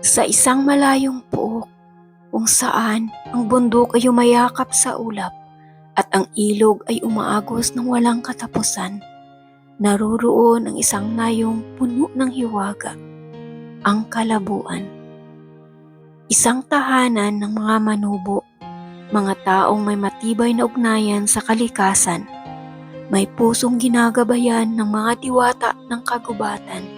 Sa isang malayong puok kung saan ang bundok ay umayakap sa ulap at ang ilog ay umaagos ng walang katapusan, naroroon ang isang nayong puno ng hiwaga, ang kalabuan. Isang tahanan ng mga manubo, mga taong may matibay na ugnayan sa kalikasan, may pusong ginagabayan ng mga diwata ng kagubatan,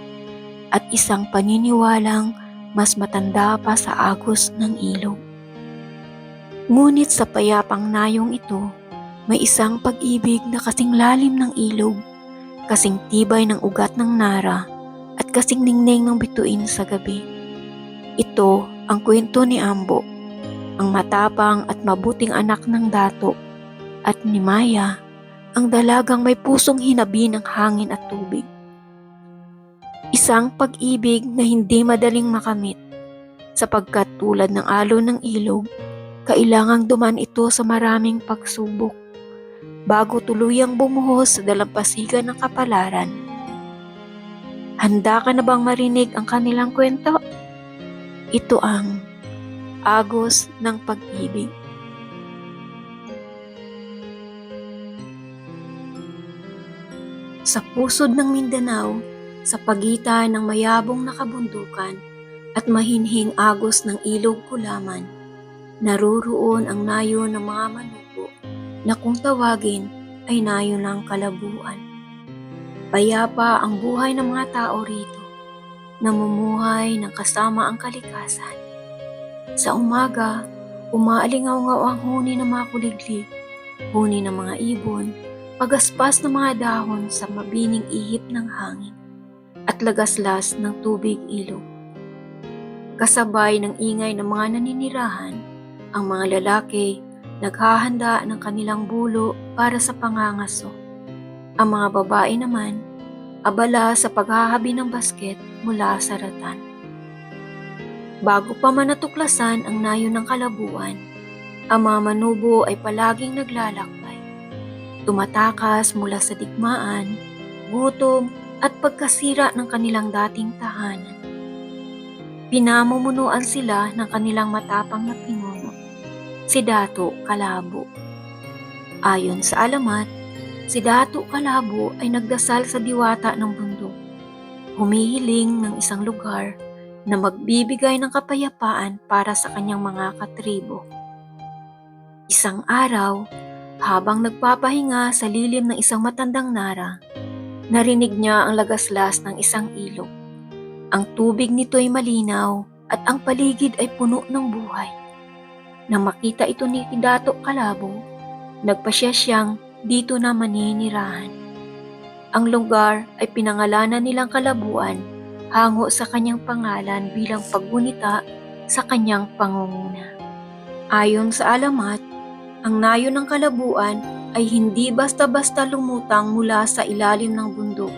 at isang paniniwalang mas matanda pa sa agos ng ilog. Ngunit sa payapang nayong ito, may isang pag-ibig na kasing lalim ng ilog, kasing tibay ng ugat ng nara, at kasing ningning ng bituin sa gabi. Ito ang kwento ni Ambo, ang matapang at mabuting anak ng dato, at ni Maya, ang dalagang may pusong hinabi ng hangin at tubig. Isang pag-ibig na hindi madaling makamit sapagkat tulad ng alon ng ilog, kailangang duman ito sa maraming pagsubok bago tuluyang bumuhos sa dalampasigan ng kapalaran. Handa ka na bang marinig ang kanilang kwento? Ito ang Agos ng Pag-ibig. Sa pusod ng Mindanao, sa pagitan ng mayabong na kabundukan at mahinhing agos ng ilog kulaman, naroroon ang nayon ng mga manubo na kung tawagin ay nayon ng kalabuan. Payapa ang buhay ng mga tao rito, namumuhay ng kasama ang kalikasan. Sa umaga, umaalingaw-ngaw ang huni ng mga kuliglig, huni ng mga ibon, pagaspas ng mga dahon sa mabining ihip ng hangin at lagaslas ng tubig ilog. Kasabay ng ingay ng mga naninirahan, ang mga lalaki naghahanda ng kanilang bulo para sa pangangaso. Ang mga babae naman, abala sa paghahabi ng basket mula sa ratan. Bago pa man natuklasan ang nayo ng kalabuan, ang mga manubo ay palaging naglalakbay. Tumatakas mula sa digmaan, gutom at pagkasira ng kanilang dating tahanan. Pinamumunuan sila ng kanilang matapang na pinuno, si Dato Kalabo. Ayon sa alamat, si Dato Kalabo ay nagdasal sa diwata ng bundok, humihiling ng isang lugar na magbibigay ng kapayapaan para sa kanyang mga katribo. Isang araw, habang nagpapahinga sa lilim ng isang matandang nara, Narinig niya ang lagaslas ng isang ilog. Ang tubig nito ay malinaw at ang paligid ay puno ng buhay. Nang makita ito ni Dato Kalabo, nagpasya siyang dito na maninirahan. Ang lugar ay pinangalanan nilang kalabuan hango sa kanyang pangalan bilang paggunita sa kanyang pangunguna. Ayon sa alamat, ang nayo ng kalabuan ay hindi basta-basta lumutang mula sa ilalim ng bundok.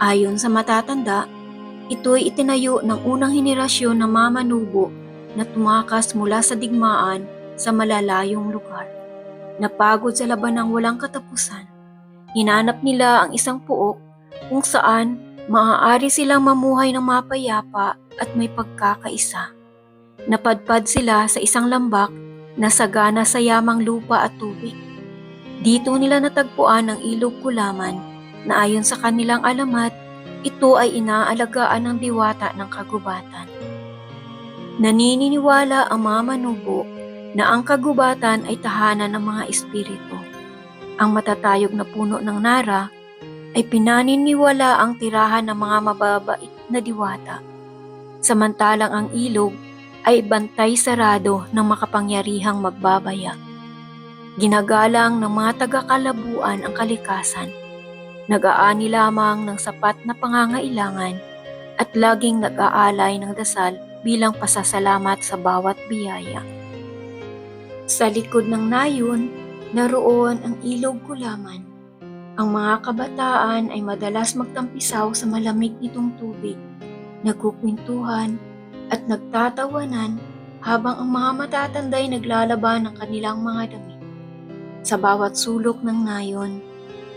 Ayon sa matatanda, ito'y itinayo ng unang henerasyon ng mamanubo na tumakas mula sa digmaan sa malalayong lugar. Napagod sa laban ng walang katapusan, hinanap nila ang isang puok kung saan maaari silang mamuhay ng mapayapa at may pagkakaisa. Napadpad sila sa isang lambak na sagana sa yamang lupa at tubig dito nila natagpuan ang ilog kulaman na ayon sa kanilang alamat, ito ay inaalagaan ng diwata ng kagubatan. Naniniwala ang mga manubo na ang kagubatan ay tahanan ng mga espiritu. Ang matatayog na puno ng nara ay pinaniniwala ang tirahan ng mga mababait na diwata. Samantalang ang ilog ay bantay sarado ng makapangyarihang magbabayak. Ginagalang ng mga taga-kalabuan ang kalikasan. Nag-aani lamang ng sapat na pangangailangan at laging nag-aalay ng dasal bilang pasasalamat sa bawat biyaya. Sa likod ng nayon, naroon ang ilog kulaman. Ang mga kabataan ay madalas magtampisaw sa malamig nitong tubig, nagkukwentuhan at nagtatawanan habang ang mga matatanday naglalaban ng kanilang mga damit. Sa bawat sulok ng nayon,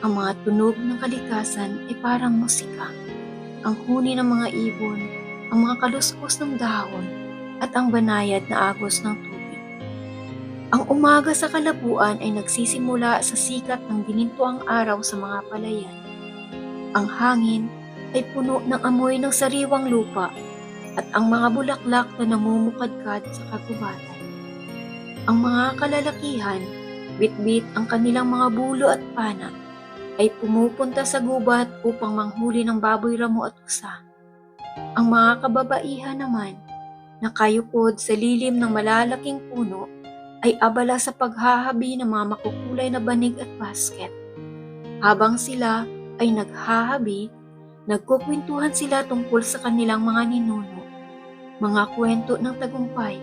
ang mga tunog ng kalikasan ay parang musika. Ang huni ng mga ibon, ang mga kaluskos ng dahon at ang banayad na agos ng tubig. Ang umaga sa kalabuan ay nagsisimula sa sikat ng ginintuang araw sa mga palayan. Ang hangin ay puno ng amoy ng sariwang lupa at ang mga bulaklak na namumukadkad sa kagubatan. Ang mga kalalakihan, bitbit ang kanilang mga bulo at pana, ay pumupunta sa gubat upang manghuli ng baboy ramo at usa. Ang mga kababaihan naman, nakayukod sa lilim ng malalaking puno, ay abala sa paghahabi ng mga makukulay na banig at basket. Habang sila ay naghahabi, nagkukwentuhan sila tungkol sa kanilang mga ninuno, mga kwento ng tagumpay,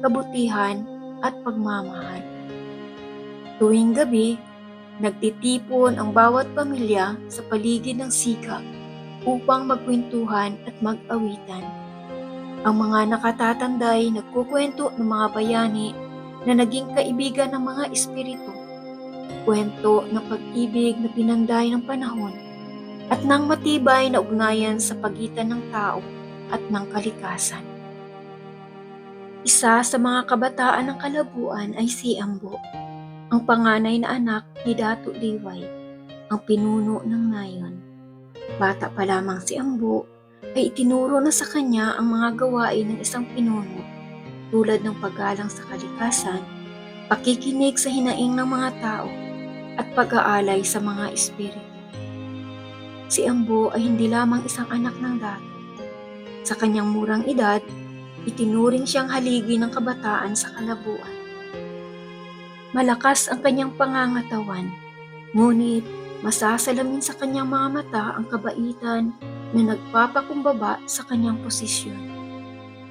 kabutihan at pagmamahal. Tuwing gabi, nagtitipon ang bawat pamilya sa paligid ng siga upang magkwentuhan at mag-awitan. Ang mga nakatatanday nagkukwento ng mga bayani na naging kaibigan ng mga espiritu, kwento ng pag-ibig na pinanday ng panahon at ng matibay na ugnayan sa pagitan ng tao at ng kalikasan. Isa sa mga kabataan ng kalabuan ay si Ambo, ang panganay na anak ni Dato Liway, ang pinuno ng nayon. Bata pa lamang si Ambo ay itinuro na sa kanya ang mga gawain ng isang pinuno tulad ng paggalang sa kalikasan, pakikinig sa hinaing ng mga tao, at pag-aalay sa mga espiritu. Si Ambo ay hindi lamang isang anak ng dato. Sa kanyang murang edad, itinuring siyang haligi ng kabataan sa kalabuan. Malakas ang kanyang pangangatawan, ngunit masasalamin sa kanyang mga mata ang kabaitan na nagpapakumbaba sa kanyang posisyon.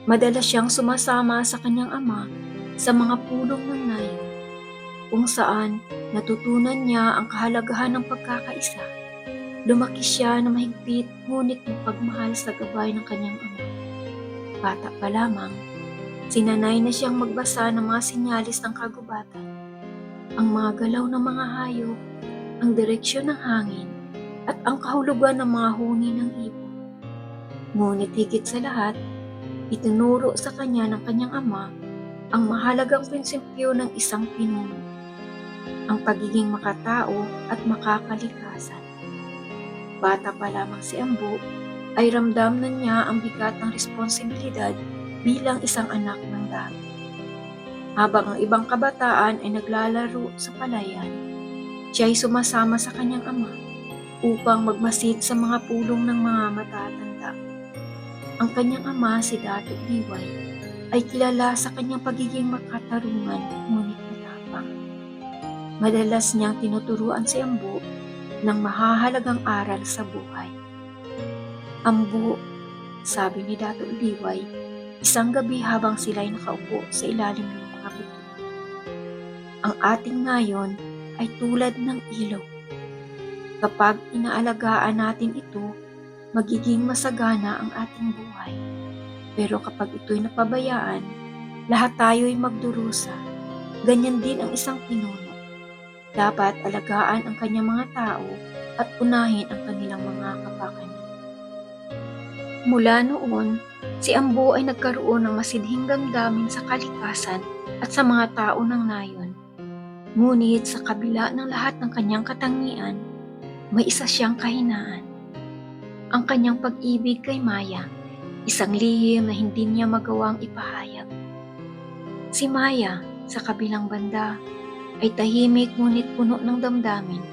Madalas siyang sumasama sa kanyang ama sa mga pulong ng nayo, kung saan natutunan niya ang kahalagahan ng pagkakaisa. Lumaki siya na mahigpit ngunit mapagmahal sa gabay ng kanyang ama. Bata pa lamang, sinanay na siyang magbasa ng mga sinyalis ng kagubatan, ang mga galaw ng mga hayop, ang direksyon ng hangin, at ang kahulugan ng mga huni ng ibon. Ngunit higit sa lahat, itinuro sa kanya ng kanyang ama ang mahalagang prinsipyo ng isang pinuno, ang pagiging makatao at makakalikasan. Bata pa lamang si Ambo ay ramdam na niya ang bigat ng responsibilidad bilang isang anak ng dami. Habang ang ibang kabataan ay naglalaro sa palayan, siya ay sumasama sa kanyang ama upang magmasid sa mga pulong ng mga matatanda. Ang kanyang ama, si Dato Liway, ay kilala sa kanyang pagiging makatarungan ngunit matapang. Madalas niyang tinuturuan si Ambo ng mahahalagang aral sa buhay. Ambo, sabi ni Dato Liway, isang gabi habang sila'y nakaupo sa ilalim ng bituin. Ang ating ngayon ay tulad ng ilog. Kapag inaalagaan natin ito, magiging masagana ang ating buhay. Pero kapag ito'y napabayaan, lahat tayo'y magdurusa. Ganyan din ang isang pinuno. Dapat alagaan ang kanyang mga tao at unahin ang kanilang mga kapakanan. Mula noon, si Ambo ay nagkaroon ng masidhing damdamin sa kalikasan at sa mga tao ng nayon. Ngunit sa kabila ng lahat ng kanyang katangian, may isa siyang kahinaan. Ang kanyang pag-ibig kay Maya, isang lihim na hindi niya magawang ipahayag. Si Maya, sa kabilang banda, ay tahimik ngunit puno ng damdamin.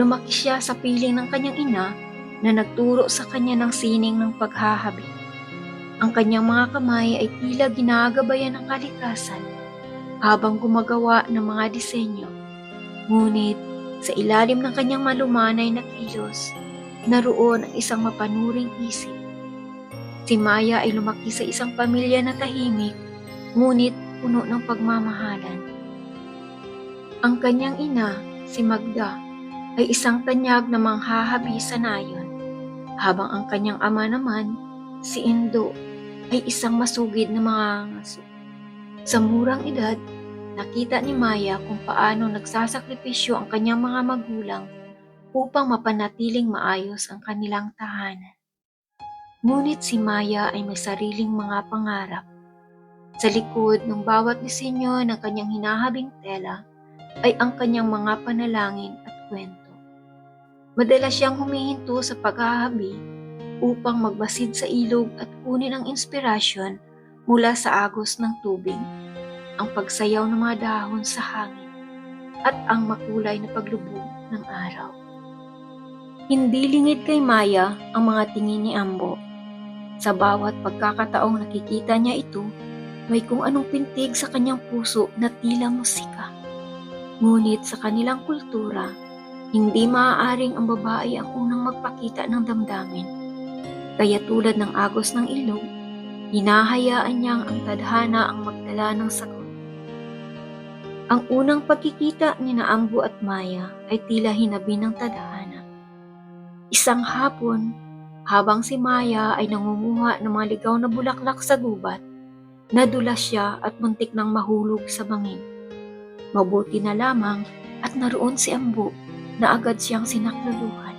Lumaki siya sa piling ng kanyang ina na nagturo sa kanya ng sining ng paghahabi. Ang kanyang mga kamay ay tila ginagabayan ng kalikasan habang gumagawa ng mga disenyo. Ngunit sa ilalim ng kanyang malumanay na kilos, naroon ang isang mapanuring isip. Si Maya ay lumaki sa isang pamilya na tahimik, ngunit puno ng pagmamahalan. Ang kanyang ina, si Magda, ay isang tanyag na manghahabi sa nayon, habang ang kanyang ama naman, si Indo, ay isang masugid na mga ngaso. Sa murang edad, nakita ni Maya kung paano nagsasakripisyo ang kanyang mga magulang upang mapanatiling maayos ang kanilang tahanan. Ngunit si Maya ay may sariling mga pangarap. Sa likod ng bawat disenyo ng kanyang hinahabing tela ay ang kanyang mga panalangin at kwento. Madalas siyang humihinto sa paghahabi upang magbasid sa ilog at kunin ang inspirasyon mula sa agos ng tubig, ang pagsayaw ng mga dahon sa hangin, at ang makulay na paglubog ng araw. Hindi lingid kay Maya ang mga tingin ni Ambo. Sa bawat pagkakataong nakikita niya ito, may kung anong pintig sa kanyang puso na tila musika. Ngunit sa kanilang kultura, hindi maaaring ang babae ang unang magpakita ng damdamin. Kaya tulad ng agos ng ilog, hinahayaan niyang ang tadhana ang magdala ng sagot. Ang unang pagkikita ni Naambo at Maya ay tila hinabi ng tadhana. Isang hapon, habang si Maya ay nangunguha ng mga ligaw na bulaklak sa gubat, nadulas siya at muntik nang mahulog sa bangin. Mabuti na lamang at naroon si Ambo na agad siyang sinakluluhan.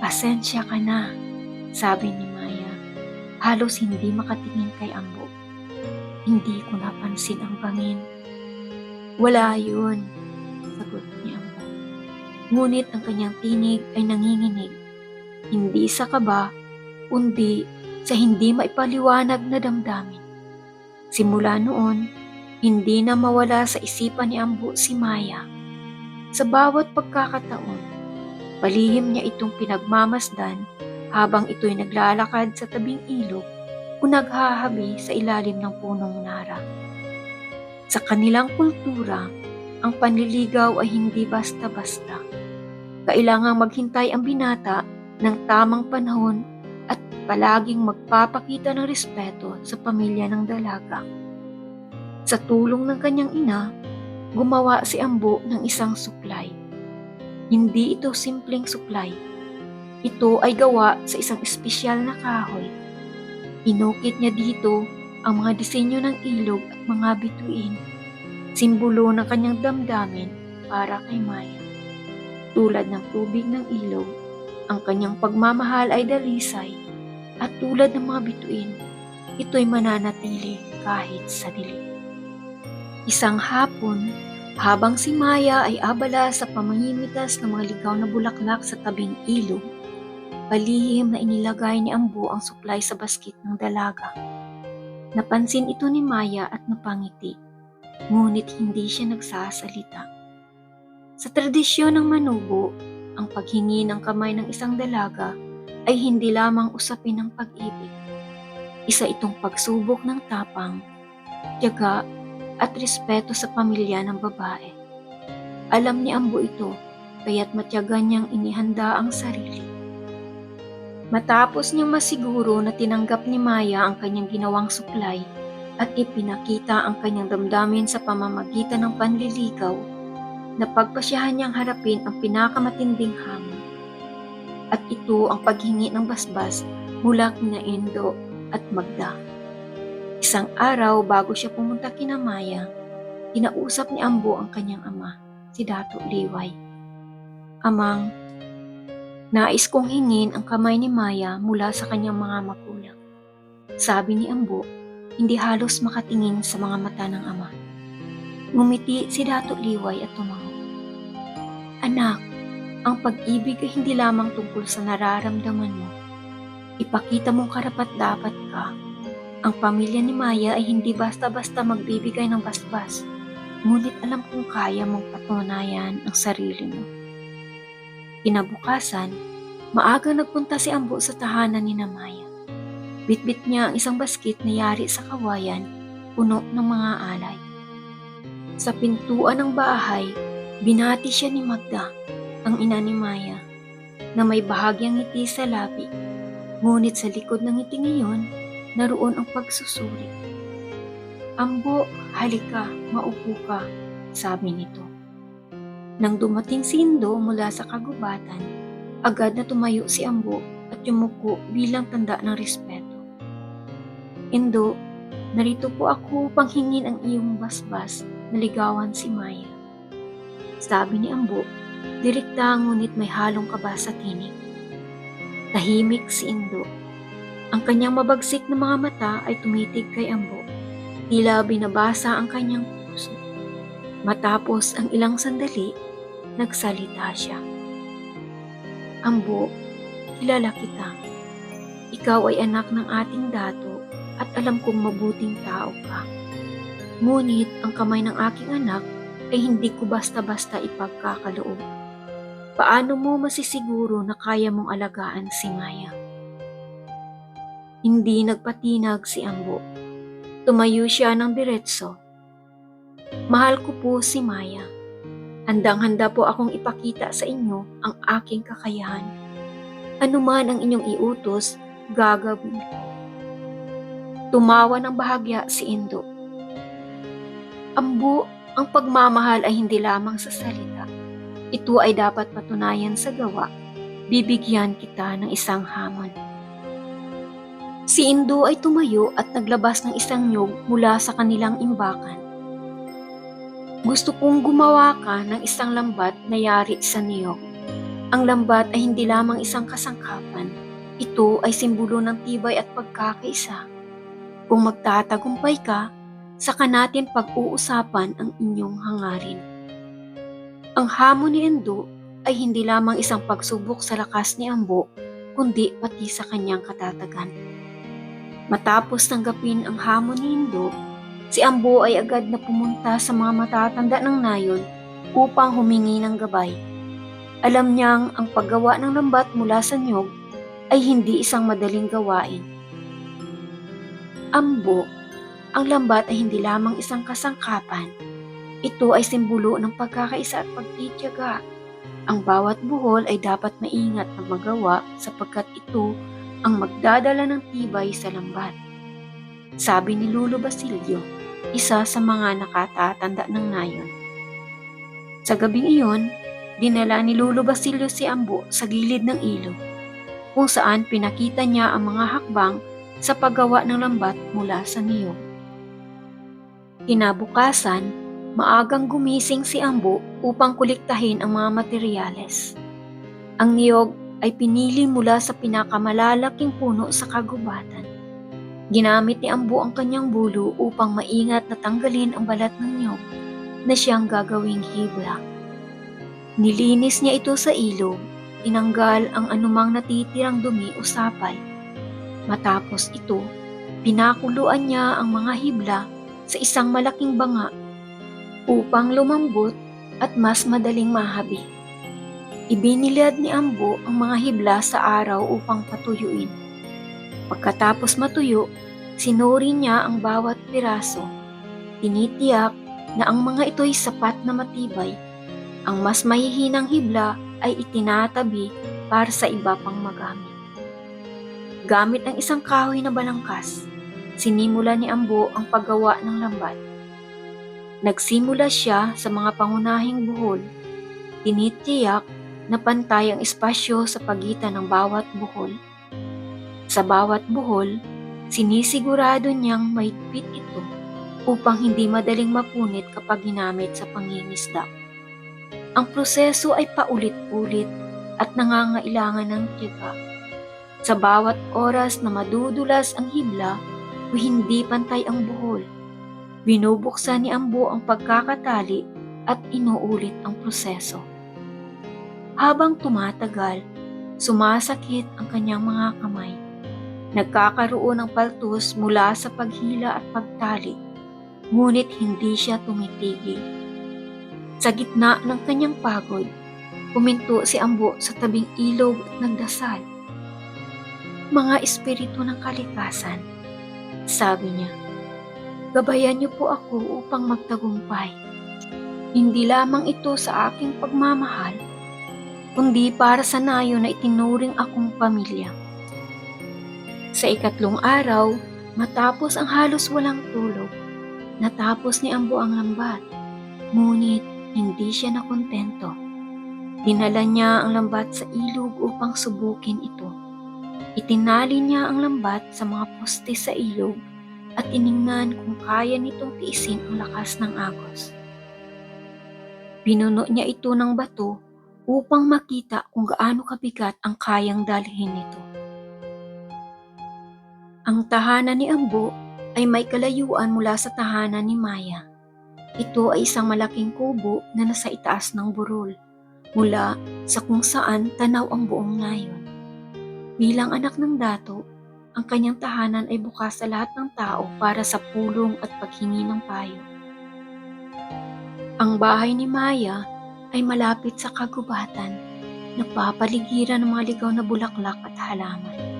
Pasensya ka na, sabi ni. Halos hindi makatingin kay Ambo. Hindi ko napansin ang bangin. Wala yun, sagot ni Ambo. Ngunit ang kanyang tinig ay nanginginig. Hindi sa kaba, kundi sa hindi maipaliwanag na damdamin. Simula noon, hindi na mawala sa isipan ni Ambo si Maya. Sa bawat pagkakataon, palihim niya itong pinagmamasdan habang ito'y naglalakad sa tabing ilog o naghahabi sa ilalim ng punong nara. Sa kanilang kultura, ang panliligaw ay hindi basta-basta. Kailangang maghintay ang binata ng tamang panahon at palaging magpapakita ng respeto sa pamilya ng dalaga. Sa tulong ng kanyang ina, gumawa si Ambo ng isang suklay. Hindi ito simpleng suklay. Ito ay gawa sa isang espesyal na kahoy. Inukit niya dito ang mga disenyo ng ilog at mga bituin, simbolo ng kanyang damdamin para kay Maya. Tulad ng tubig ng ilog, ang kanyang pagmamahal ay dalisay at tulad ng mga bituin, ito'y mananatili kahit sa dilim. Isang hapon, habang si Maya ay abala sa pamangimitas ng mga ligaw na bulaklak sa tabing ilog, palihim na inilagay ni Ambo ang suklay sa basket ng dalaga. Napansin ito ni Maya at napangiti, ngunit hindi siya nagsasalita. Sa tradisyon ng manubo, ang paghingi ng kamay ng isang dalaga ay hindi lamang usapin ng pag-ibig. Isa itong pagsubok ng tapang, tiyaga at respeto sa pamilya ng babae. Alam ni Ambo ito, kaya't matyaga niyang inihanda ang sarili. Matapos niyang masiguro na tinanggap ni Maya ang kanyang ginawang suklay at ipinakita ang kanyang damdamin sa pamamagitan ng panliligaw, napagpasyahan niyang harapin ang pinakamatinding hamon. At ito ang paghingi ng basbas mula kina Endo at Magda. Isang araw bago siya pumunta kina Maya, kinausap ni Ambo ang kanyang ama, si Dato Liway. Amang, nais kong hingin ang kamay ni Maya mula sa kanyang mga magulang. Sabi ni Ambo, hindi halos makatingin sa mga mata ng ama. Ngumiti si Dato Liway at tumango. Anak, ang pag-ibig ay hindi lamang tungkol sa nararamdaman mo. Ipakita mong karapat dapat ka ang pamilya ni Maya ay hindi basta-basta magbibigay ng basbas, ngunit alam kong kaya mong patunayan ang sarili mo. Kinabukasan, maaga nagpunta si Ambo sa tahanan ni Maya. Bitbit niya ang isang basket na yari sa kawayan, puno ng mga alay. Sa pintuan ng bahay, binati siya ni Magda, ang ina ni Maya, na may bahagyang ngiti sa labi. Ngunit sa likod ng ngiti ngayon, naroon ang pagsusuri. Ambo, halika, maupo ka, sabi nito. Nang dumating si Indo mula sa kagubatan, agad na tumayo si Ambo at yumuko bilang tanda ng respeto. Indo, narito po ako upang hingin ang iyong basbas na ligawan si Maya. Sabi ni Ambo, direkta ngunit may halong kaba sa tinig. Tahimik si Indo Ang kanyang mabagsik na mga mata ay tumitig kay Ambo. Tila binabasa ang kanyang. Matapos ang ilang sandali, nagsalita siya. Ambo, kilala kita. Ikaw ay anak ng ating dato at alam kong mabuting tao ka. Ngunit ang kamay ng aking anak ay hindi ko basta-basta ipagkakaloob. Paano mo masisiguro na kaya mong alagaan si Maya? Hindi nagpatinag si Ambo. Tumayo siya ng diretso. Mahal ko po si Maya. Handang-handa po akong ipakita sa inyo ang aking kakayahan. Ano man ang inyong iutos, gagawin ko. Tumawa ng bahagya si Indo. Ambo, ang pagmamahal ay hindi lamang sa salita. Ito ay dapat patunayan sa gawa. Bibigyan kita ng isang hamon. Si Indo ay tumayo at naglabas ng isang nyog mula sa kanilang imbakan. Gusto kong gumawa ka ng isang lambat na yari sa niyog. Ang lambat ay hindi lamang isang kasangkapan. Ito ay simbolo ng tibay at pagkakaisa. Kung magtatagumpay ka, saka natin pag-uusapan ang inyong hangarin. Ang hamon ni Endo ay hindi lamang isang pagsubok sa lakas ni Ambo, kundi pati sa kanyang katatagan. Matapos tanggapin ang hamon ni Indo, si Ambo ay agad na pumunta sa mga matatanda ng nayon upang humingi ng gabay. Alam niyang ang paggawa ng lambat mula sa nyog ay hindi isang madaling gawain. Ambo, ang lambat ay hindi lamang isang kasangkapan. Ito ay simbolo ng pagkakaisa at pagtitiyaga. Ang bawat buhol ay dapat maingat na magawa sapagkat ito ang magdadala ng tibay sa lambat. Sabi ni Lolo Basilio, isa sa mga nakatatanda ng nayon. Sa gabing iyon, dinala ni Lolo Basilio si Ambo sa gilid ng ilog, kung saan pinakita niya ang mga hakbang sa paggawa ng lambat mula sa niyog. Kinabukasan, maagang gumising si Ambo upang kuliktahin ang mga materyales. Ang niyog ay pinili mula sa pinakamalalaking puno sa kagubatan. Ginamit ni Ambo ang kanyang bulo upang maingat na tanggalin ang balat ng niyog na siyang gagawing hibla. Nilinis niya ito sa ilog, tinanggal ang anumang natitirang dumi o sapay. Matapos ito, pinakuluan niya ang mga hibla sa isang malaking banga upang lumambot at mas madaling mahabi. Ibinilad ni Ambo ang mga hibla sa araw upang patuyuin. Pagkatapos matuyo, sinuri niya ang bawat piraso. Tinitiyak na ang mga ito'y sapat na matibay. Ang mas mahihinang hibla ay itinatabi para sa iba pang magamit. Gamit ang isang kahoy na balangkas, sinimula ni Ambo ang paggawa ng lambat. Nagsimula siya sa mga pangunahing buhol. Tinitiyak na pantay ang espasyo sa pagitan ng bawat buhol. Sa bawat buhol, sinisigurado niyang mahigpit ito upang hindi madaling mapunit kapag ginamit sa pangingisda. Ang proseso ay paulit-ulit at nangangailangan ng tiyaga. Sa bawat oras na madudulas ang hibla o hindi pantay ang buhol, binubuksan ni Ambo ang pagkakatali at inuulit ang proseso. Habang tumatagal, sumasakit ang kanyang mga kamay. Nagkakaroon ng paltos mula sa paghila at pagtali, ngunit hindi siya tumitigil. Sa gitna ng kanyang pagod, puminto si Ambo sa tabing ilog at nagdasal. Mga espiritu ng kalikasan, sabi niya, gabayan niyo po ako upang magtagumpay. Hindi lamang ito sa aking pagmamahal, kundi para sa nayo na itinuring akong pamilya. Sa ikatlong araw, matapos ang halos walang tulog, natapos ni Ambo ang lambat. Ngunit hindi siya nakontento. Dinala niya ang lambat sa ilog upang subukin ito. Itinali niya ang lambat sa mga poste sa ilog at tiningnan kung kaya nitong tiisin ang lakas ng agos. Binuno niya ito ng bato upang makita kung gaano kabigat ang kayang dalhin nito. Ang tahanan ni Ambo ay may kalayuan mula sa tahanan ni Maya. Ito ay isang malaking kubo na nasa itaas ng burol, mula sa kung saan tanaw ang buong nayon. Bilang anak ng dato, ang kanyang tahanan ay bukas sa lahat ng tao para sa pulong at paghingi ng payo. Ang bahay ni Maya ay malapit sa kagubatan, nagpapaligiran ng mga ligaw na bulaklak at halaman.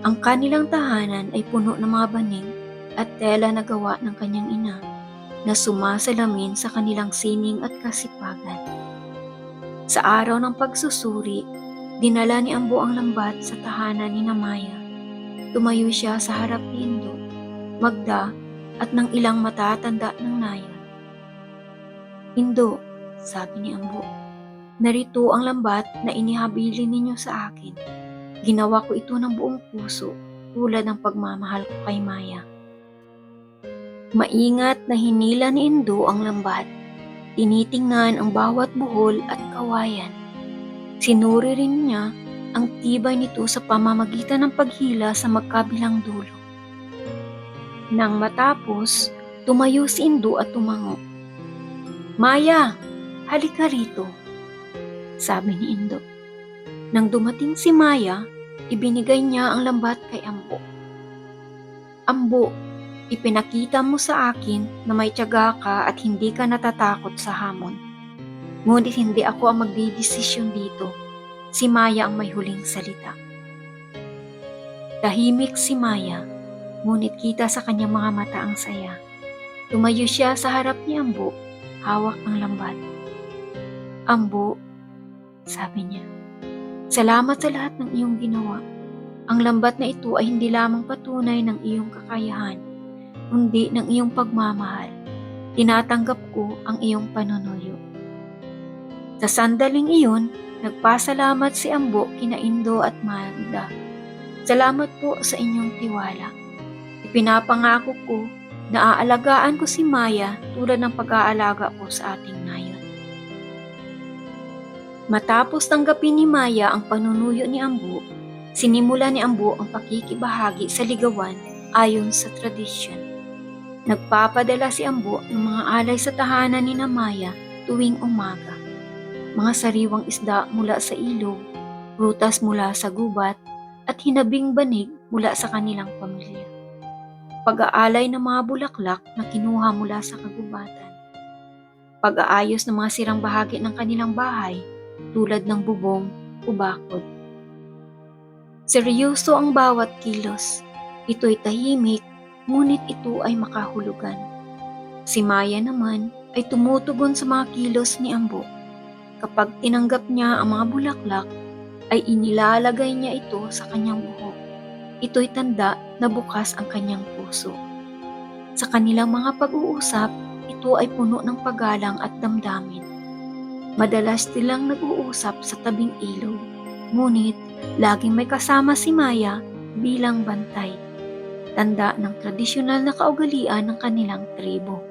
Ang kanilang tahanan ay puno ng mga banig at tela na gawa ng kanyang ina na sumasalamin sa kanilang sining at kasipagan. Sa araw ng pagsusuri, dinala ni Ambo ang lambat sa tahanan ni Namaya. Tumayo siya sa harap ni Indo, Magda at ng ilang matatanda ng nayon. Indo, sabi ni Ambo, narito ang lambat na inihabili ninyo sa akin. Ginawa ko ito ng buong puso tulad ng pagmamahal ko kay Maya. Maingat na hinila ni Indo ang lambat. Tinitingnan ang bawat buhol at kawayan. Sinuri rin niya ang tibay nito sa pamamagitan ng paghila sa magkabilang dulo. Nang matapos, tumayo si Indo at tumango. Maya, halika rito, sabi ni Indo. Nang dumating si Maya, ibinigay niya ang lambat kay Ambo. Ambo, ipinakita mo sa akin na may tiyaga ka at hindi ka natatakot sa hamon. Ngunit hindi ako ang magdidesisyon dito. Si Maya ang may huling salita. Tahimik si Maya, ngunit kita sa kanyang mga mata ang saya. Tumayo siya sa harap ni Ambo, hawak ang lambat. Ambo, sabi niya, salamat sa lahat ng iyong ginawa. Ang lambat na ito ay hindi lamang patunay ng iyong kakayahan, kundi ng iyong pagmamahal. Tinatanggap ko ang iyong panunuyo. Sa sandaling iyon, nagpasalamat si Ambo kina Indo at Magda. Salamat po sa inyong tiwala. Ipinapangako ko na aalagaan ko si Maya tulad ng pag-aalaga ko sa ating nayon. Matapos tanggapin ni Maya ang panunuyo ni Ambo, sinimula ni Ambo ang pakikibahagi sa ligawan ayon sa tradisyon. Nagpapadala si Ambo ng mga alay sa tahanan ni Maya tuwing umaga. Mga sariwang isda mula sa ilog, prutas mula sa gubat, at hinabing banig mula sa kanilang pamilya. Pag-aalay ng mga bulaklak na kinuha mula sa kagubatan. Pag-aayos ng mga sirang bahagi ng kanilang bahay tulad ng bubong o bakod. Seryoso ang bawat kilos. Ito'y tahimik, ngunit ito ay makahulugan. Si Maya naman ay tumutugon sa mga kilos ni Ambo. Kapag tinanggap niya ang mga bulaklak, ay inilalagay niya ito sa kanyang buhok. Ito'y tanda na bukas ang kanyang puso. Sa kanilang mga pag-uusap, ito ay puno ng paggalang at damdamin. Madalas silang nag-uusap sa tabing ilog, ngunit laging may kasama si Maya bilang bantay. Tanda ng tradisyonal na kaugalian ng kanilang tribo.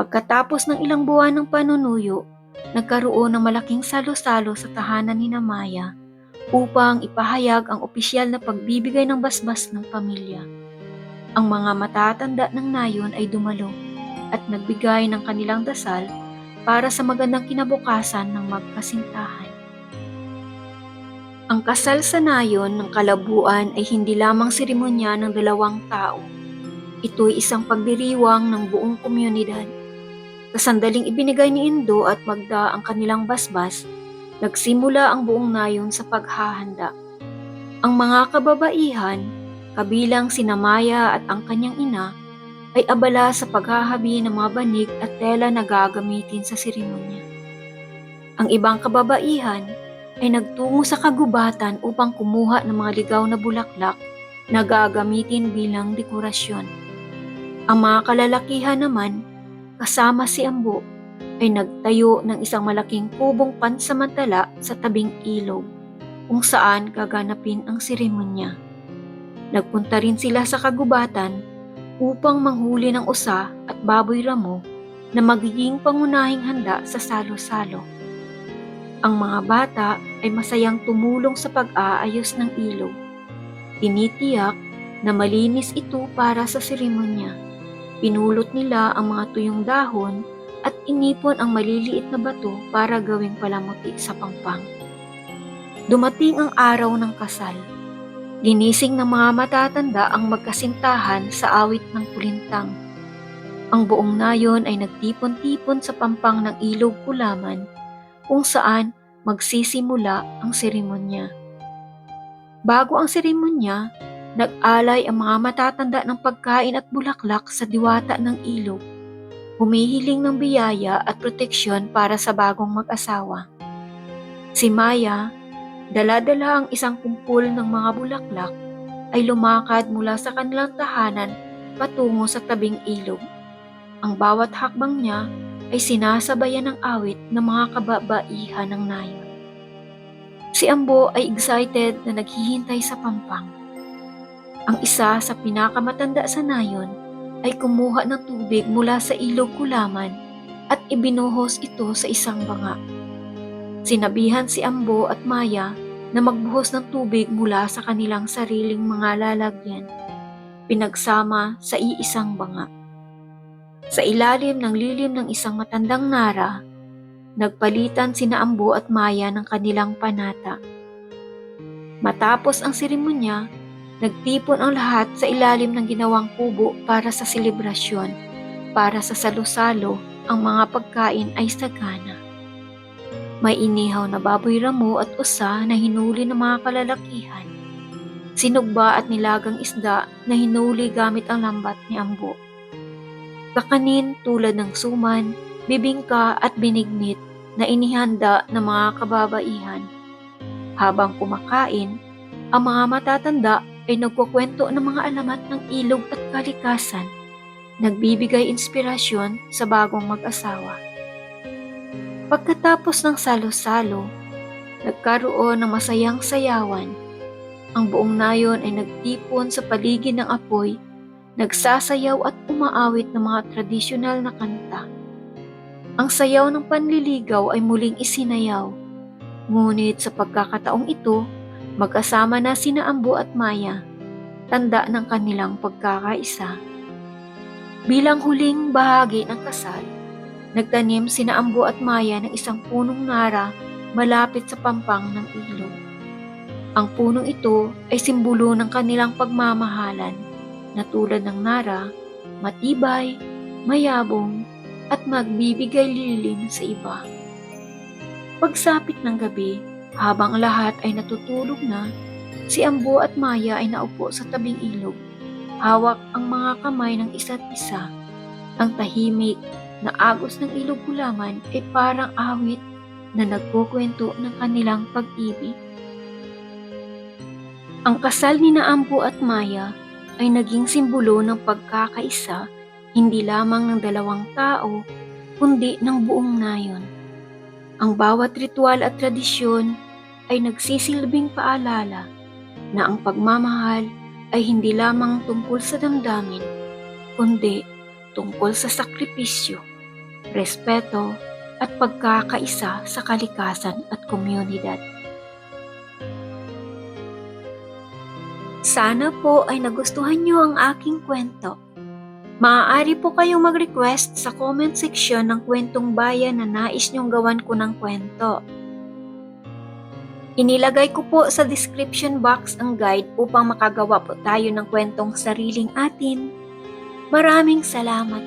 Pagkatapos ng ilang buwan ng panunuyo, nagkaroon ng malaking salo-salo sa tahanan ni Maya upang ipahayag ang opisyal na pagbibigay ng basbas ng pamilya. Ang mga matatanda ng nayon ay dumalo at nagbigay ng kanilang dasal para sa magandang kinabukasan ng magkasintahan. Ang kasal sa nayon ng kalabuan ay hindi lamang seremonya ng dalawang tao. Ito'y isang pagdiriwang ng buong komunidad. Sa sandaling ibinigay ni Indo at Magda ang kanilang basbas, nagsimula ang buong nayon sa paghahanda. Ang mga kababaihan, kabilang si Namaya at ang kanyang ina, ay abala sa paghahabi ng mga banig at tela na gagamitin sa seremonya. Ang ibang kababaihan ay nagtungo sa kagubatan upang kumuha ng mga ligaw na bulaklak na gagamitin bilang dekorasyon. Ang mga kalalakihan naman, kasama si Ambo, ay nagtayo ng isang malaking kubong pansamantala sa tabing ilog kung saan gaganapin ang seremonya. Nagpunta rin sila sa kagubatan upang manghuli ng usa at baboy ramo na magiging pangunahing handa sa salo-salo. Ang mga bata ay masayang tumulong sa pag-aayos ng ilog. Tinitiyak na malinis ito para sa seremonya. Pinulot nila ang mga tuyong dahon at inipon ang maliliit na bato para gawing palamuti sa pampang. Dumating ang araw ng kasal. Ginising ng mga matatanda ang magkasintahan sa awit ng kulintang. Ang buong nayon ay nagtipon-tipon sa pampang ng ilog kulaman kung saan magsisimula ang seremonya. Bago ang seremonya, nag-alay ang mga matatanda ng pagkain at bulaklak sa diwata ng ilog. Humihiling ng biyaya at proteksyon para sa bagong mag-asawa. Si Maya, dala-dala ang isang kumpul ng mga bulaklak, ay lumakad mula sa kanilang tahanan patungo sa tabing ilog. Ang bawat hakbang niya ay sinasabayan ng awit ng mga kababaihan ng nayon. Si Ambo ay excited na naghihintay sa pampang. Ang isa sa pinakamatanda sa nayon ay kumuha ng tubig mula sa ilog kulaman at ibinuhos ito sa isang banga. Sinabihan si Ambo at Maya na magbuhos ng tubig mula sa kanilang sariling mga lalagyan, pinagsama sa iisang banga. Sa ilalim ng lilim ng isang matandang nara, nagpalitan sina Ambo at Maya ng kanilang panata. Matapos ang seremonya, nagtipon ang lahat sa ilalim ng ginawang kubo para sa selebrasyon. Para sa salo-salo, ang mga pagkain ay sagana. May inihaw na baboy ramo at usa na hinuli ng mga kalalakihan. Sinugba at nilagang isda na hinuli gamit ang lambat ni Ambo. Kakanin tulad ng suman, bibingka at binignit na inihanda ng mga kababaihan. Habang kumakain, ang mga matatanda ay nagkukwento ng mga alamat ng ilog at kalikasan, nagbibigay inspirasyon sa bagong mag-asawa. Pagkatapos ng salo-salo, nagkaroon ng masayang sayawan. Ang buong nayon ay nagtipon sa paligid ng apoy, nagsasayaw at umaawit ng mga tradisyonal na kanta. Ang sayaw ng panliligaw ay muling isinayaw. Ngunit sa pagkakataong ito, magkasama na sina Ambo at Maya, tanda ng kanilang pagkakaisa. Bilang huling bahagi ng kasal, nagtanim sina Ambo at Maya ng isang punong nara malapit sa pampang ng ilog. Ang punong ito ay simbolo ng kanilang pagmamahalan na tulad ng nara, matibay, mayabong, at magbibigay lilim sa iba. Pagsapit ng gabi, habang lahat ay natutulog na, si Ambo at Maya ay naupo sa tabing ilog. Hawak ang mga kamay ng isa't isa. Ang tahimik na agos ng ilog gulaman ay parang awit na nagkukwento ng kanilang pag-ibig. Ang kasal ni na Ambo at Maya ay naging simbolo ng pagkakaisa hindi lamang ng dalawang tao, kundi ng buong nayon. Ang bawat ritual at tradisyon ay nagsisilbing paalala na ang pagmamahal ay hindi lamang tungkol sa damdamin, kundi tungkol sa sakripisyo, respeto, at pagkakaisa sa kalikasan at komunidad. Sana po ay nagustuhan niyo ang aking kwento. Maaari po kayong mag-request sa comment section ng kwentong bayan na nais niyong gawan ko ng kwento. Inilagay ko po sa description box ang guide upang makagawa po tayo ng kwentong sariling atin. Maraming salamat